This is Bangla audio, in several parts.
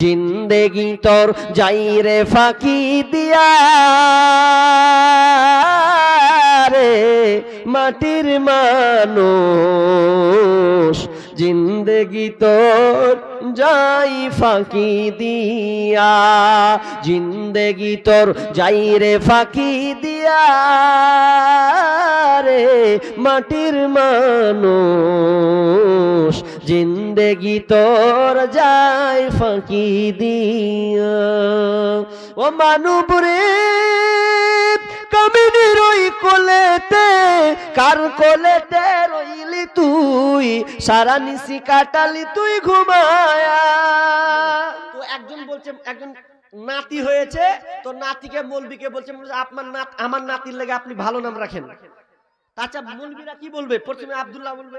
জিন্দেগি তোর যাই রে ফাঁকি দিয়া রে মাটির মানুষ। জিন্দেগি তোর যাই ফাঁকি দিয়া, জিন্দেগি তোর যাই রে ফাঁকি দিয়া রে মাটির মানুষ, জিন্দেগি তোর যায় ফাঁকি দিয়া। ও মানুবরে কোলেতে, কার কোলেতে রইলি তুই? সারা নিশি কাটালি তুই ঘুমায়া। তো একজন বলছে, একজন নাতি হয়েছে, তো নাতিকে মলবিকে বলছে আপনার নাত, আমার নাতির লেগে আপনি ভালো নাম রাখেন। তাছাড়া মলবিরা কি বলবে? প্রথমে আব্দুল্লাহ বলবে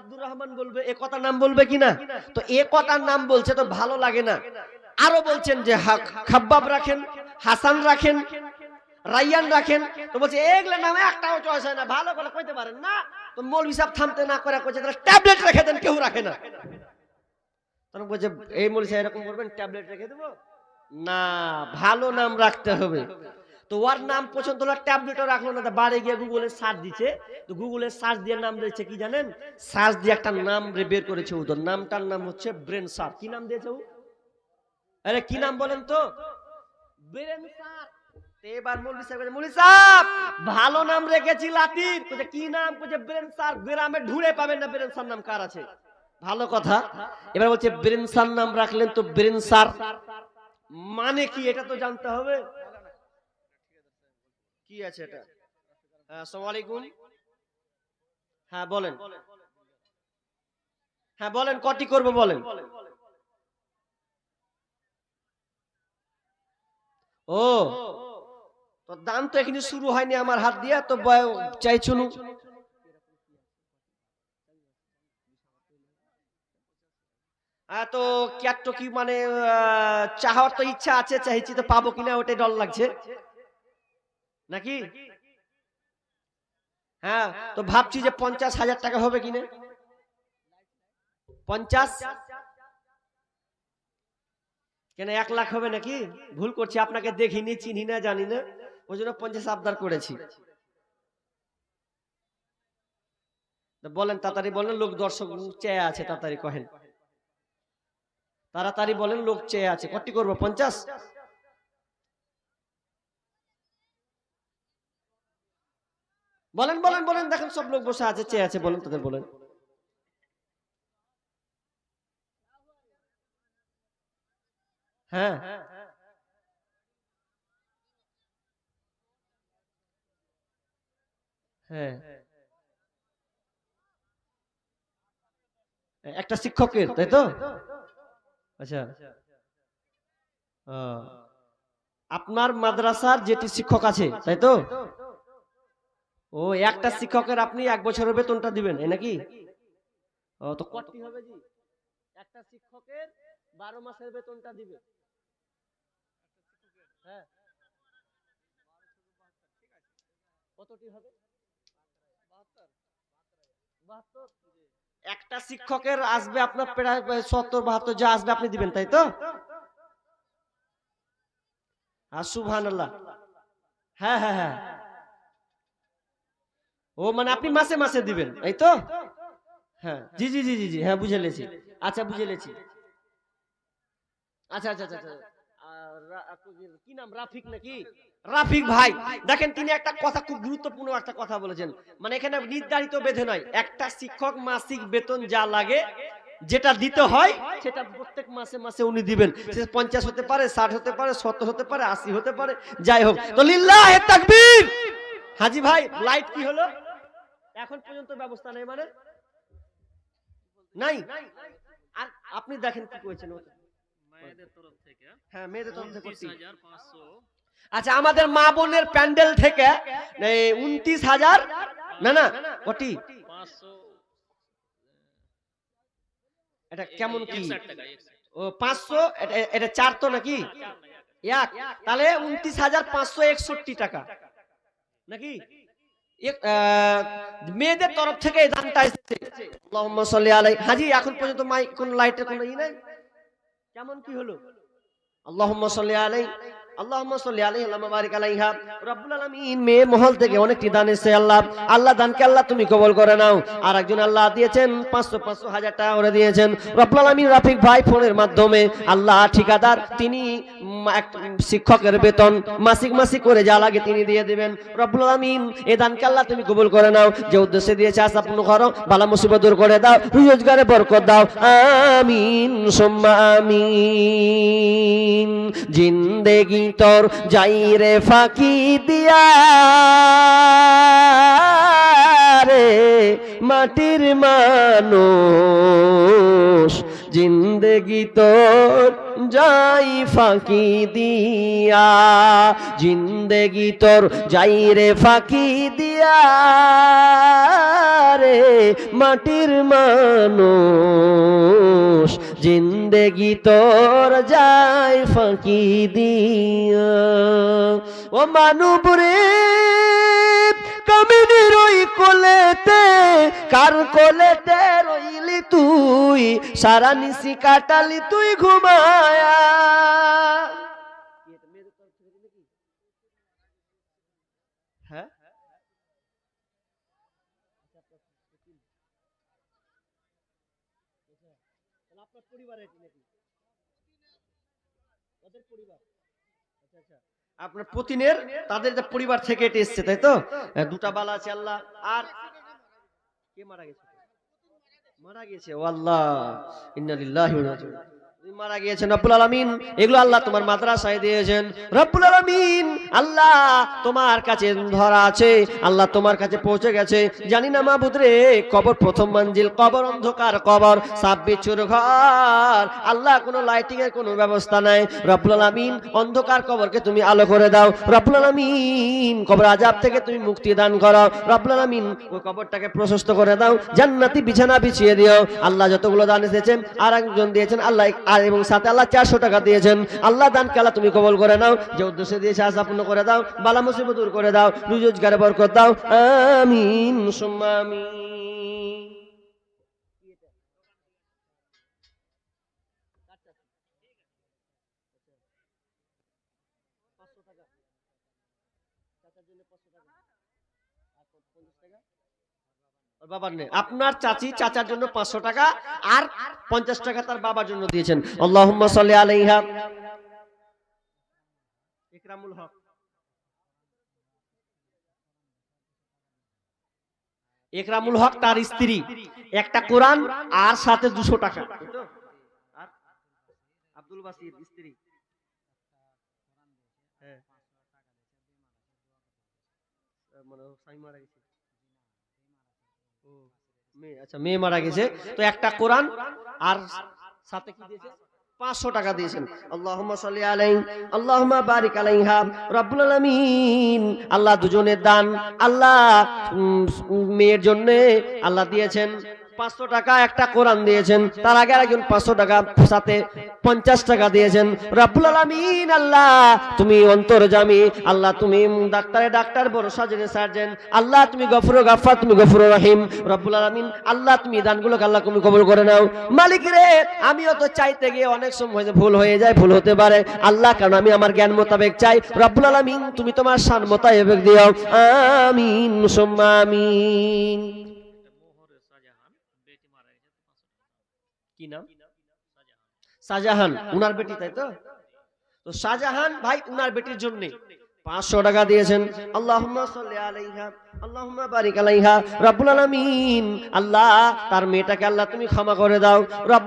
আব্দুর রহমান বলবে, এ কথার নাম বলবে কিনা তো এ কথার নাম বলছে তো ভালো লাগে না। আরও বলছেন যে খাব্বাব রাখেন, হাসান রাখেন রাইয়ান রাখেন। তো বলছে, এগুলো নামে একটাও চয়েস হয় না, ভালো করে কইতে পারেন না? তো মৌলবি সাহেব থামতে না করে কইছে, তাহলে ট্যাবলেট রেখে দেন, কেউ রাখে না। তখন বলছে, এই মৌলবি সাহেব এরকম করবেন, ট্যাবলেট রেখে দেবো? না, ভালো নাম রাখতে হবে। তো ওর নাম পছন্দ হলো, ট্যাবলেটও রাখল না বাড়ি গিয়ে গুগলে সার্চ দিচ্ছে। তো গুগলে সার্চ দিয়ে নাম দিয়েছে কি জানেন? সার্চ দিয়ে একটা নাম বের করেছে ও তো। নামটার নাম হচ্ছে ব্রেন সার কি নাম দিয়েছে ও? আরে কি নাম বলেন তো? ব্রেন সার এবার মৌলভী সাহেব মৌলভী সাহেব, ভালো নাম রেখেছি কি নাম? গ্রামে পাবেন না নাম কার আছে? ভালো কথা। এবার বলছে নাম রাখলেন তো মানে কি এটা তো জানতে হবে? কি আছে এটা? হ্যাঁ হ্যাঁ বলেন। হ্যাঁ বলেন, কটি করব বলেন? ও তো দাম তো এখানে শুরু হয়নি আমার হাত দিয়ে, তো বয়- চাই চুনু হ্যাঁ তো ক্যাট কি মানে চাহর তো ইচ্ছা আছে, চাইছি তো পাবো কিনা, ওটাই ডর লাগছে। নাকি? হ্যাঁ তো ভাবছি যে পঞ্চাশ হাজার টাকা হবে কিনা। পঞ্চাশ? কেন এক লাখ হবে নাকি? ভুল করছি, আপনাকে দেখিনি চিনি না, জানি না। ওই জন্য পঞ্চাশ আবদার করেছি। বলেন, তাড়াতাড়ি বলেন, লোক দর্শক চেয়ে আছে, তাড়াতাড়ি কহেন। তাড়াতাড়ি বলেন, লোক চেয়ে আছে। কটি করব, পঞ্চাশ? বলেন বলেন বলেন, দেখেন সব লোক বসে আছে, চেয়ে আছে, বলেন, তাদের বলেন। হ্যাঁ। হ্যাঁ। একটা শিক্ষকের তাই তো? আচ্ছা। আপনার মাদ্রাসার যেটি শিক্ষক আছে তাই তো? ও একটা শিক্ষকের আপনি এক বছরের বেতনটা দিবেন এই নাকি? ও তো কতটি হবে জি? একটা শিক্ষকের বারো মাসের বেতনটা দিবে। হ্যাঁ। কতটি হবে? একটা শিক্ষকের আসবে আপনার প্রায় সত্তর, বাহাত্তর যা আসবে আপনি দিবেন, তাই তো? সুবহান হ্যাঁ হ্যাঁ হ্যাঁ। ও মানে আপনি মাসে মাসে দিবেন, এই তো? হ্যাঁ জি জি জি জি জি হ্যাঁ বুঝে লেছি আচ্ছা বুঝে লেছি আচ্ছা আচ্ছা আচ্ছা আচ্ছা। আর রা- আপনি- কি নাম? রাফিক নাকি? রাফিক ভাই। দেখেন তিনি একটা কথা খুব গুরুত্বপূর্ণ একটা কথা বলেছেন। মানে এখানে নির্ধারিত বেঁধে নয় একটা শিক্ষক মাসিক বেতন যা লাগে যেটা দিতে হয় সেটা প্রত্যেক মাসে মাসে উনি দিবেন। সে পঞ্চাশ হতে পারে ষাট হতে পারে সত্তর হতে পারে আশি হতে পারে যাই হোক। তো লিল্লাহ তাকবীর! হাজি ভাই লাইট কি হলো? এখন পর্যন্ত ব্যবস্থা নেই মানে? নাই? আর আপনি দেখেন কি করেছেন ওটা। মায়েদের তরফ থেকে হ্যাঁ মেয়েদের তরফ থেকে আচ্ছা আমাদের মা বোনের প্যান্ডেল থেকে উনত্রিশ হাজার না না কটি এটা কেমন কি? ও পাঁচশো এটা- চার তো নাকি? এক তাহলে উনত্রিশ হাজার পাঁচশো একষট্টি টাকা। নাকি? মেয়েদের তরফ থেকে এই দানটা এসেছে। হাজি এখন পর্যন্ত মাই কোন লাইটের কোনো ই নাই? কেমন কি হলো? আল্লাহ সাল্লি আলাই আলাইহি মেয়ে মহল থেকে অনেকটি দান আল্লাহ। আল্লাহ তুমি কবুল করে নাও। আর একজন আল্লাহ দিয়েছেন 500 500 হাজার টাকা করে দিয়েছেন। ভাই ফোনের মাধ্যমে আল্লাহ ঠিকাদার, তিনি শিক্ষকের বেতন মাসিক মাসিক করে যা লাগে তিনি দিয়ে দিবেন। রব্বুল আলামিন, এ দানকে আল্লাহ তুমি কবুল করে নাও। যে উদ্দেশ্যে দিয়েছে, আশা পূর্ণ করো, বালা মুসিবত দূর করে দাও রোজগারে বরকত দাও। আমিন, সুম্মা আমিন। জিন্দেগি তোর যাই রে ফাঁকি দিয়া রে মাটির মানুষ। জিন্দেগি তোর যাই ফাঁকি দিয়া। জিন্দেগি তোর যাই রে ফাঁকি দিয়া রে মাটির মানুষ। জিন্দেগি তোর যায় ফাঁকি দিয়া ও মানুব রে কামিনীর ওই কোলেতে কার কোলেতে রইলি তুই সারা নিশি কাটালি তুই ঘুমায়া হ্যাঁ আপনার পরিবারে নাকি ওদের পরিবার আচ্ছা আচ্ছা আপনার পতিনের তাদের যে পরিবার থেকে এটা এসছে তাই তো? হ্যাঁ, দুটা বালা আছে আল্লাহ। আর কে মারা গেছে? মারা গেছে ও আল্লাহ। ইন্না লিল্লাহি ওয়া ইন্না ইলাইহি রাজিউন। মারা গিয়েছেন রব্বুল আলামিন। এগুলো আল্লাহ তোমার মাদ্রাসায় দিয়েছেন। আল্লাহ তোমার কাছে ধরা আছে, আল্লাহ তোমার কাছে পৌঁছে গেছে। জানি না মাহবুদ রে, কবর প্রথম মঞ্জিল, কবর অন্ধকার কবর সাপ বিচ্ছুর ঘর। আল্লাহ কোনো লাইটিং এর কোনো ব্যবস্থা নাই। অন্ধকার কবরকে তুমি আলো করে দাও। কবর আজাব থেকে তুমি মুক্তি দান করো। ওই কবরটাকে প্রশস্ত করে দাও। জান্নাতি বিছানা বিছিয়ে দিও। আল্লাহ যতগুলো দান এসেছেন আর একজন দিয়েছেন, আল্লাহ আর এবং সাথে আল্লাহ চারশো টাকা দিয়েছেন। আল্লাহ দান তুমি কবল করে নাও। যে উদ্দেশ্যে দিয়েছে আশা পূর্ণ করে দাও, বালা মুসিবত দূর করে দাও, রুজগারে বরকত দাও। আমিন, সুম্মা আমিন। বাবার নেই। আপনার চাচি চাচার জন্য পাঁচশো টাকা আর পঞ্চাশ টাকা তার বাবার জন্য দিয়েছেন। সাল্লি আলাইহা। ইকরামুল হক। একরামুল হক তার স্ত্রী। একটা কোরআন আর সাথে দুশো টাকা। আব্দুল বাসির স্ত্রী। হ্যাঁ। আচ্ছা মেয়ে মারা গেছে। তো একটা কোরআন আর সাথে কি দিয়েছে? পাঁচশো টাকা দিয়েছেন। আল্লাহমা সাল্লি আলাই আল্লাহমা বারিক আলাইহা, রব্বুল আলমিন। আল্লাহ দুজনের দান, আল্লাহ মেয়ের জন্যে আল্লাহ দিয়েছেন। পাঁচশো টাকা একটা কোরআন দিয়েছেন। তার আগে একজন পাঁচশো টাকা সাথে পঞ্চাশ টাকা দিয়েছেন। রব্বুল আলামিন আল্লাহ, তুমি অন্তর্জামী আল্লাহ তুমি ডাক্তারে ডাক্তার, বড় সার্জনে সার্জেন, আল্লাহ তুমি গফর গাফার তুমি গফর রহিম। রব্বুল আলামিন আল্লাহ তুমি দানগুলোকে আল্লাহ তুমি কবুল করে নাও। মালিক রে, আমিও তো চাইতে গিয়ে অনেক সময় ভুল হয়ে যায়, ভুল হতে পারে। আল্লাহ, কারণ আমি আমার জ্ঞান মোতাবেক চাই। রব্বুল আলামিন, তুমি তোমার শান মোতাবেক দিও। আমিন, সুম্মা আমিন মোহরে শাহজাহান বেটি মারা গেছে তো পাঁচশো টাকা কি নাম? শাহজাহান উনার বেটি তাই তো? তো। শাহজাহান ভাই উনার বেটির জন্য। পাঁচশো টাকা দিয়েছেন। আল্লাহুম্মা সাল্লি আলাইহা। আল্লাহুম্মা বারিক আলাইহা আলামিন। আল্লাহ, তার মেয়েটাকে আল্লাহ তুমি ক্ষমা করে দাও।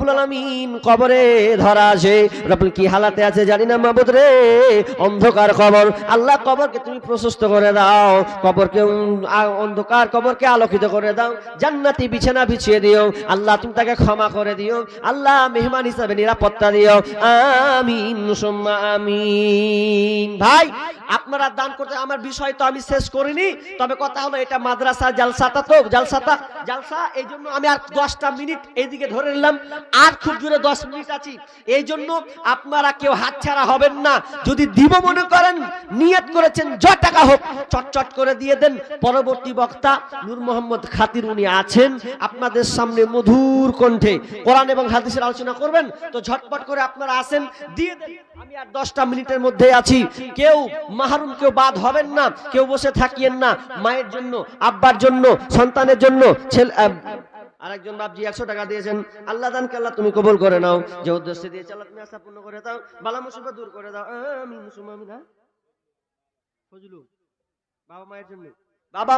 আলামিন কবরে ধরা আছে। কি হালাতে আছে জানি না রে। অন্ধকার কবর। আল্লাহ, কবরকে তুমি প্রশস্ত করে দাও। কবরকে অন্ধকার কবরকে আলোকিত করে দাও। জান্নাতি বিছানা বিছিয়ে দিও। আল্লাহ, তুমি তাকে ক্ষমা করে দিও। আল্লাহ, মেহমান হিসাবে নিরাপত্তা দিও। আমিন, সুম্মা আমিন। ভাই, আপনারা দান করতে আমার বিষয় তো আমি শেষ করিনি। তবে কথা হলো এটা মাদ্রাসা জালসাটা তো জালসাটা জালসা এই জন্য আমি আর দশটা মিনিট এইদিকে ধরে নিলাম। আর খুব জোরে দশ মিনিট আছি। এই জন্য আপনারা কেউ হাতছাড়া হবেন না। যদি দিব মনে করেন, নিয়ত করেছেন, য টাকা হোক, চটচট করে দিয়ে দেন। পরবর্তী বক্তা নূর মোহাম্মদ খাতির উনি আছেন আপনাদের সামনে মধুর কণ্ঠে। কোরআন এবং হাদিসের আলোচনা করবেন, তো ঝটপট করে আপনারা আসেন, দিয়ে দেন। আমি আর দশটা মিনিটের মধ্যে আছি। কেউ মাহরুম, কেউ বাদ হবেন না। কেউ বসে থাকিয়েন না। মায়ের জন্য, আব্বার জন্য, সন্তানের জন্য আরেকজন বাপজি একশো টাকা দিয়েছেন। আল্লাহ দান আল্লাহ তুমি কবল করে নাও। যে উদ্দেশ্যে দিয়েছে, আল্লাহ তুমি আশা পূর্ণ করে দাও। বালা মুসিবত দূর করে দাও। আমি মুসুমা আমিন হ্যাঁ? ফজলু, বাবা মায়ের জন্য। বাবা